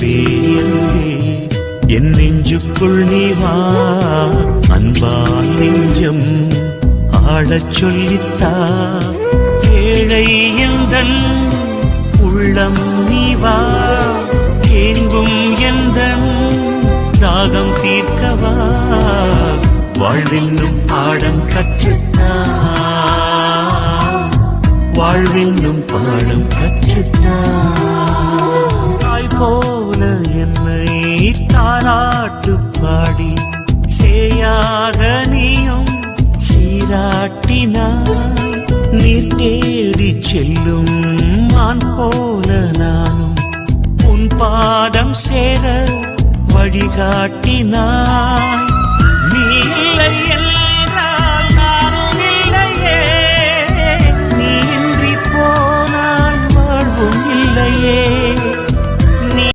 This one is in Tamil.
அன்பே அன்பே என் நெஞ்சுக்குள் நீ வா. அன்பால் நெஞ்சம் ஆடச் சொல்லித்தா. ஏழை எந்தன் உள்ளம் நீ வா. தேங்கும் எந்தன் தாகம் தீர்க்கவா. வாழ்வென்னும் பாடம் கற்றுத்தா. வாழ்வென்னும் பாடம் கற்றுத்தான் பாட்டு பாடி சேயாக நீயும் சீராட்டினாய். நீர் தேடி செல்லும் மான் போல நானும் உன் பாதம் சேர வழிகாட்டினாய்.